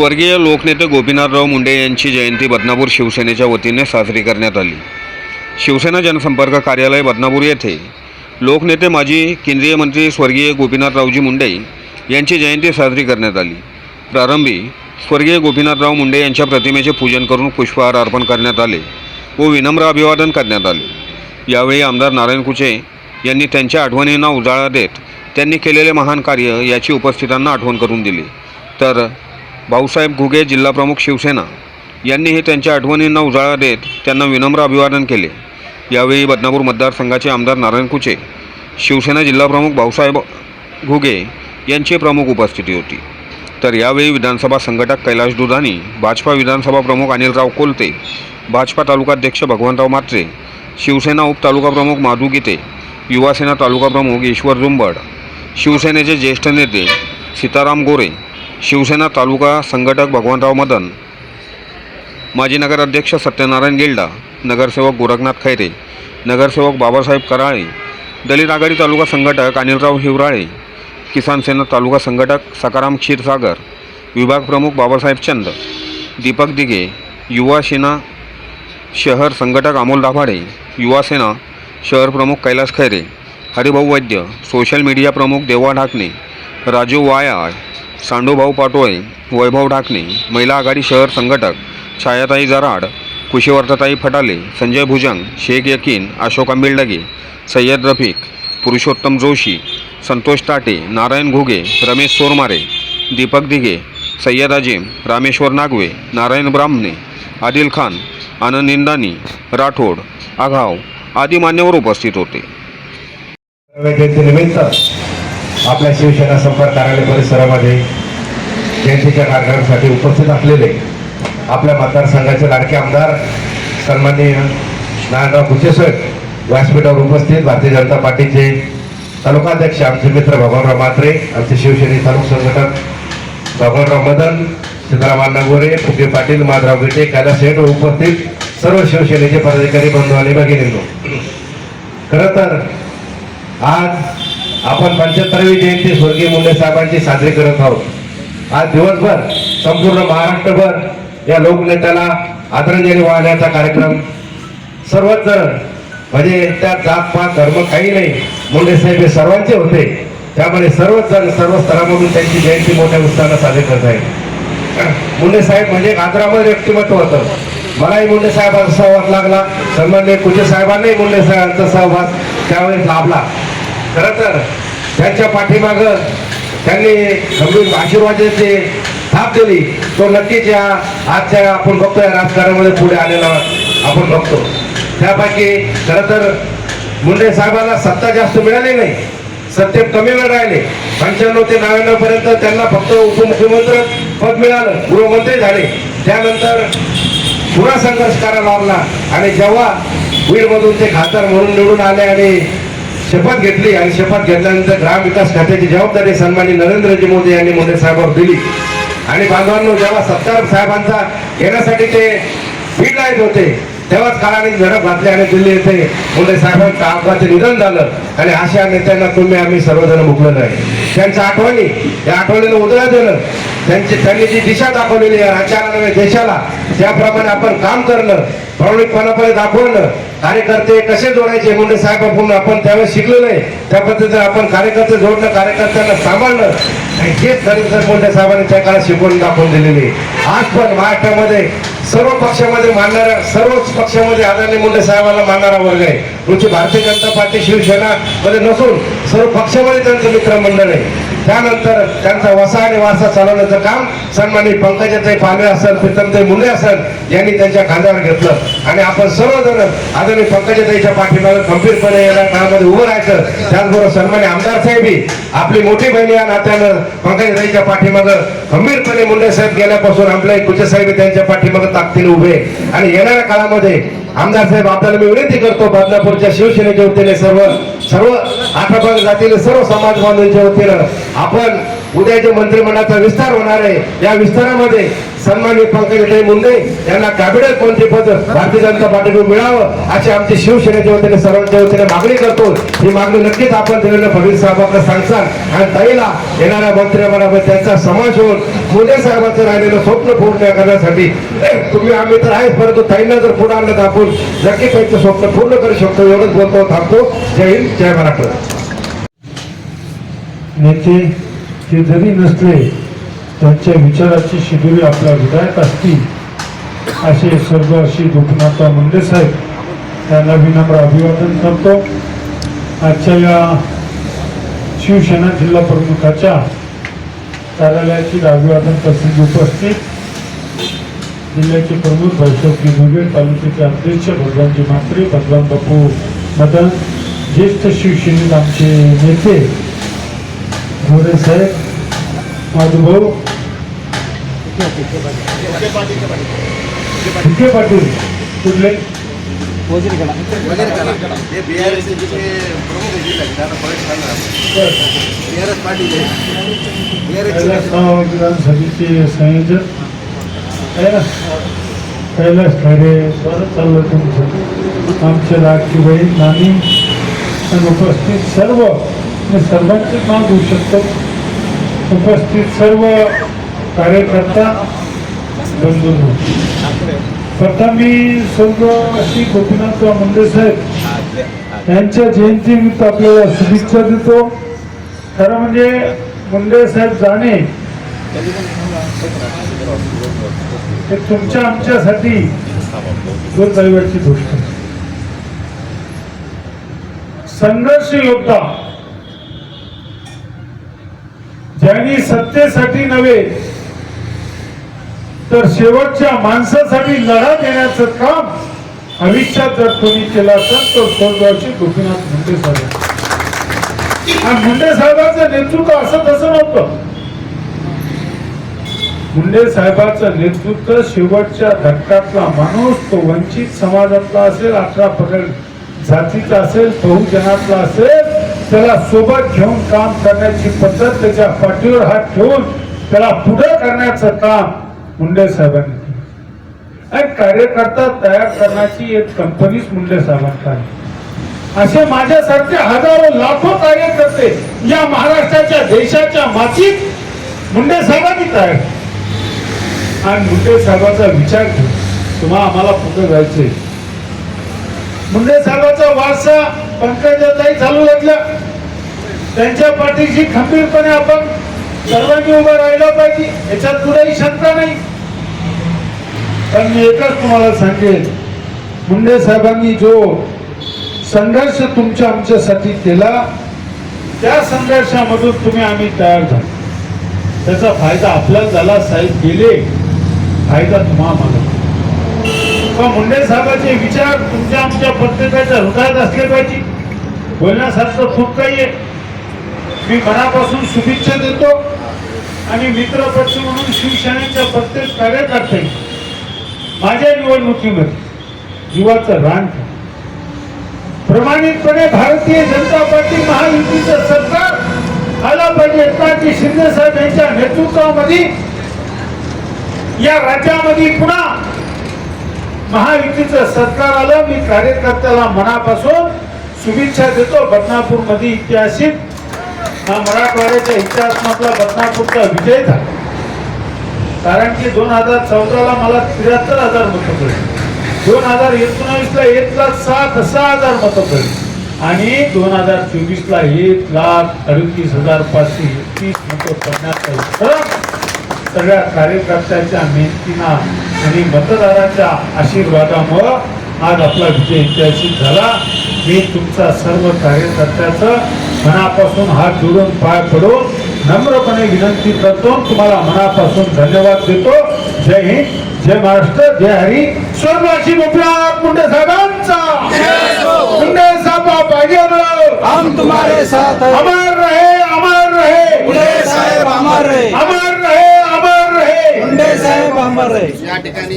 स्वर्गीय लोकनेते गोपीनाथराव मुंडे यांची जयंती बदनापूर शिवसेनेच्या वतीने साजरी करण्यात आली. शिवसेना जनसंपर्क कार्यालय बदनापूर येथे लोकनेते माजी केंद्रीय मंत्री स्वर्गीय गोपीनाथरावजी मुंडे यांची जयंती साजरी करण्यात आली. प्रारंभी स्वर्गीय गोपीनाथराव मुंडे यांच्या प्रतिमेचे पूजन करून पुष्पहार अर्पण करण्यात आले व विनम्र अभिवादन करण्यात आले. यावेळी आमदार नारायण कुचे यांनी त्यांच्या आठवणींना उजाळा देत त्यांनी केलेले महान कार्य याची उपस्थितांना आठवण करून दिली. तर भाऊसाहेब घुगे जिल्हाप्रमुख शिवसेना यांनी हे त्यांच्या आठवणींना उजाळा देत त्यांना विनम्र अभिवादन केले. यावेळी बदनापूर मतदारसंघाचे आमदार नारायण कुचे शिवसेना जिल्हाप्रमुख भाऊसाहेब घुगे यांची प्रमुख उपस्थिती होती. तर यावेळी विधानसभा संघटक कैलाश दुधानी भाजपा विधानसभा प्रमुख अनिलराव कोलते भाजपा तालुकाध्यक्ष भगवंतराव म्हात्रे शिवसेना उपतालुका प्रमुख माधू गीते युवासेना तालुका प्रमुख ईश्वर जुंबड शिवसेनेचे ज्येष्ठ नेते सीताराम गोरे शिवसेना तालुका संघटक भगवंतराव मदन माजी नगराध्यक्ष सत्यनारायण गिल्डा नगरसेवक गोरखनाथ खैरे नगरसेवक बाबासाहेब कराळे दलित आघाडी तालुका संघटक अनिलराव हिवराळे किसान सेना तालुका संघटक सकाराम क्षीरसागर विभाग प्रमुख बाबासाहेब चंद दीपक दिघे युवा सेना शहर संघटक अमोल दाभाडे युवा सेना शहर प्रमुख कैलास खैरे हरिभाऊ वैद्य सोशल मीडिया प्रमुख देवा ढाकणे राजू वायाळ सांडूभाऊ पाटोळे वैभव ढाकणे महिला आघाडी शहर संघटक छायाताई जराड कुशीवर्तताई फटाले संजय भुजंग शेख यकीन अशोक आंबिलडगे सय्यद रफिक पुरुषोत्तम जोशी संतोष ताटे नारायण घुगे रमेश सोरमारे दीपक दिघे सय्यद अजिम रामेश्वर नागवे नारायण ब्राह्मणे आदिल खान आनंद इंदानी राठोड आघाव आदी मान्यवर उपस्थित होते. आपल्या शिवसेना संपर्क कार्यालय परिसरामध्ये जयंतीच्या कार्यक्रमासाठी उपस्थित असलेले आपल्या मतदारसंघाचे लाडके आमदार सन्माननीय नारायणराव कुचेसाहेब व्यासपीठावर उपस्थित भारतीय जनता पार्टीचे तालुकाध्यक्ष आमचे मित्र भगवानराव म्हात्रे आमचे शिवसेने तालुका संघटक भगवानराव मदन सीताराम नगोरे फुके पाटील माधराव गिटे कैलास शेठ उपस्थित सर्व शिवसेनेचे पदाधिकारी बंधू आणि भगिनींनो. खरं तर आज आपण पंच्याहत्तरावी जयंती स्वर्गीय मुंडे साहेबांची साजरी करत आहोत. आज दिवसभर संपूर्ण महाराष्ट्रभर या लोकनेत्याला आदरांजली वाहण्याचा कार्यक्रम. सर्वच जण म्हणजे त्यात जात पात धर्म काही नाही. मुंडे साहेब हे सर्वांचे होते. त्यामुळे सर्वच जण सर्व स्तरामधून त्यांची जयंती मोठ्या उत्साहानं साजरी करत आहे मुंडे साहेब म्हणजे आदरामध्ये व्यक्तिमत्व होतं. मलाही मुंडे साहेबांचा सहवास लागला. सन्मान्य कुचे साहेबांनाही मुंडे साहेबांचा सहवास त्यावेळेस लाभला. खरं तर त्यांच्या पाठीमाग त्यांनी गंभीर आशीर्वादाची थाप दिली. तो नक्कीच या आजच्या आपण बघतोय राजकारणामध्ये पुढे आलेला आपण बघतो. त्यापैकी खरं तर मुंडे साहेबांना सत्ता जास्त मिळाली नाही. सत्तेत कमी वेळ राहिले. पंच्याण्णव ते नव्याण्णव पर्यंत त्यांना फक्त उपमुख्यमंत्री पद मिळालं. गृहमंत्री झाले. त्यानंतर पुन्हा संघर्ष करायला लागला. आणि जेव्हा बीडमधून ते खासदार म्हणून निवडून आले आणि शपथ घेतली आणि शपथ घेतल्यानंतर ग्राम विकास खात्याची जबाबदारी सन्मानी नरेंद्रजी मोदी यांनी मोदी साहेबांवर दिली. आणि बांधवांनो जेव्हा सत्तार साहेबांचा येण्यासाठी ते बीडला येत होते तेव्हाच काळाने झडप घातली आणि दिल्ली येथे मुंडे साहेबांचं अपघाती निधन झालं. आणि अशा नेत्यांना तुम्ही आम्ही सर्वजण मुकलं नाही. त्यांच्या आठवणी या आठवणीला उदया देणं त्यांची त्यांनी जी दिशा दाखवलेली आहे राज्याला नव्हे देशाला त्याप्रमाणे आपण काम करणं प्रामाणिकपणापणे दाखवलं कार्यकर्ते कसे जोडायचे मुंडे साहेब आपण आपण त्यावेळेस शिकलो नाही त्या पद्धतीने आपण कार्यकर्ते जोडणं कार्यकर्त्यांना सांभाळलं आणि हेच नरेंद्र मुंडे साहेबांनी त्या काळात शिकवून दाखवून दिलेली आज पण महाराष्ट्रामध्ये सर्व पक्षामध्ये मानणारा सर्वच पक्षामध्ये आदरणीय मुंडे साहेबांना मानणारा वर्ग आहे. तुमची भारतीय जनता पार्टी शिवसेना मध्ये नसून सर्व पक्षामध्ये त्यांचं मित्रमंडळ आहे. त्यानंतर त्यांचा वसा आणि वारसा चालवण्याचं काम सन्मानित पंकजाताई पालवे असेल प्रीतमताई मुंडे असेल यांनी त्यांच्या खांद्यावर घेतलं. आणि आपण सर्वजण आदरणीय पंकजाताईच्या पाठीमागे खंबीरपणे या काळामध्ये उभं राहायचं. त्याचबरोबर सन्मान्य आमदार साहेबी आपली मोठी बहिणी या नात्यानं पंकजाताईच्या पाठीमागं खंबीरपणे मुंडे साहेब गेल्यापासून आपल्या कुचे साहेब त्यांच्या पाठीमागं ताकदीने उभे. आणि येणाऱ्या काळामध्ये आमदार साहेब आपल्याला मी विनंती करतो बदलापूरच्या शिवसेनेच्या वतीने सर्व सर्व आठाभाग जातील सर्व समाज बांधवांच्या वतीनं आपण उद्या जे मंत्रिमंडळाचा विस्तार होणार आहे या विस्तारामध्ये सन्मानित पंकजाताई मुंडे यांना कॅबिनेट मंत्रीपद भारतीय जनता पार्टीकडून मिळावं अशी आमची शिवसेनेच्या वतीने सर्वांच्या वतीने मागणी करतो. ही मागणी नक्कीच आपण देवेंद्र फडणवीस साहेबांना सांगसाल आणि ताईला येणाऱ्या मंत्रिमंडळामध्ये त्यांचा समाज होऊन मुंडे साहेबांचं राहिलेलं स्वप्न पूर्ण करण्यासाठी. तुम्ही आम्ही तर आहेच परंतु ताईंना जर पुढे आणलं तर आपण आपण नक्की त्यांचं स्वप्न पूर्ण करू शकतो एवढंच बोलतो थांबतो. जय हिंद जय महाराष्ट्र. नेते ते जरी नसले त्यांच्या विचाराची शिबिरे आपल्या विधायक असतील असे सर्व श्री गोपीनाथराव मुंडे साहेब त्यांना विनम्र अभिवादन करतो. आजच्या या शिवसेना जिल्हा प्रमुखाच्या कार्यालयाची अभिवादन प्रसिद्धी उपस्थित जिल्ह्याचे प्रमुख भाऊसाहेब गिरमुगे तालुक्याचे अध्यक्ष भगवानजी म्हात्रे भगवान बापू मदन ज्येष्ठ शिवसेनेत आमचे नेते मोरे साहेब माधुभाऊ विखे पाटील. कुठले? विधानसभेचे संयोजक. कैलास खरे बरं चाललं तुमचं आमच्या लाडकी बहीण नानी आणि उपस्थित सर्व मी सर्वांचे नाव घेऊ शकतो उपस्थित सर्व कार्यकर्ता बंधू प्रथम मी सर्व श्री गोपीनाथ मुंडे साहेब यांच्या जयंतीनिमित्त आपल्याला शुभेच्छा देतो. खरं म्हणजे मुंडे साहेब जाणे हे तुमच्या आमच्यासाठी दोन रविवारची गोष्ट. संघर्ष योद्धा ज्यांनी सत्तेसाठी नव्हे तर शेवटच्या माणसासाठी लढा देण्याचं काम भविष्यात जर कोणी केलं असेल तर स्वर्गवासी गोपीनाथ मुंडे साहेब. आणि मुंडे साहेबांचं नेतृत्व असं तसं नव्हतं. मुंडे साहेबांचं नेतृत्व शेवटच्या धक्क्यातला माणूस तो वंचित समाजातला असेल अठरा पगड जातीचा असेल बहुजनातला असेल त्याला सोबत घेऊन काम करण्याची पद्धत त्याच्या पाठीवर हात ठेवून त्याला पुढे करण्याचं काम मुंडे साहेबांनी केलं आणि कार्यकर्ता तयार करण्याची एक कंपनीच मुंडे साहेबांचा आहे असे माझ्यासारखे हजारो लाखो कार्यकर्ते या महाराष्ट्राच्या देशाच्या मातीत मुंडे साहेबांनी तयार केले. आणि मुंडे साहेबांचा विचार घेऊन तुम्हा आम्हाला पुढे जायचंय. मुंडे साहेबांचा वारसा पंकजाताई चालू लागला त्यांच्या पाठीशी खंबीरपणे आपण सर्वांनी उभं राहिलं पाहिजे. याच्यात कुठेही शंका नाही. पण मी एकच तुम्हाला सांगेन. मुंडे साहेबांनी जो संघर्ष तुमच्या आमच्यासाठी केला त्या संघर्षामधून तुम्ही आम्ही तयार झालो. त्याचा फायदा आपल्याला झाला साहेब गेले. फायदा तुम्हा मला हो, मुंडे साहेबांचे विचार तुमच्या आमच्या प्रत्येकाच्या हृदयात असले पाहिजे. बोलण्यासारखं खूप काही आहे. मी मनापासून शुभेच्छा देतो आणि मित्रपक्ष म्हणून शिवसेनेच्या प्रत्येक कार्यकर्ते माझ्या निवडणुकीमध्ये जीवाचं रान प्रमाणितपणे भारतीय जनता पार्टी महायुतीचं सरकार आला पाहिजे. एकनाथजी शिंदे साहेब यांच्या नेतृत्वामध्ये या राज्यामध्ये पुन्हा महायुतीचं सरकार आलं. मी कार्यकर्त्याला मनापासून शुभेच्छा देतो. बदनापूरमध्ये ऐतिहासिक हा मराठवाड्याच्या इतिहासातला बदनापूरचा विजय झाला. कारण की दोन हजार चौदाला मला त्र्याहत्तर हजार मतं पडली. दोन हजार एकोणावीस ला एक लाख सात सहा हजार मतं पडली. आणि दोन हजार चोवीस ला एक लाख अडतीस हजार पाचशे एकतीस मतं पडण्याचा सगळ्या कार्यकर्त्यांच्या मेहनतीना आणि मतदारांच्या आशीर्वादामुळं आज आपला विजय ऐतिहासिक झाला. मी तुमचा सर्व कार्यकर्त्याचं मनापासून हात जोडून पाय पडून नम्रपणे विनंती करतो. तुम्हाला मनापासून धन्यवाद देतो. जय हिंद जय महाराष्ट्र जय हरी. स्वर्गवासी गोपीनाथ मुंडे साहेबांचा. मुंडे साहेब पाहिजे हम तुम्हारे साथ अमर रहे अमर रहे. मुंडे साहेब अमर रहे. अमर मुंडे साहेब अमर रहे या ठिकाणी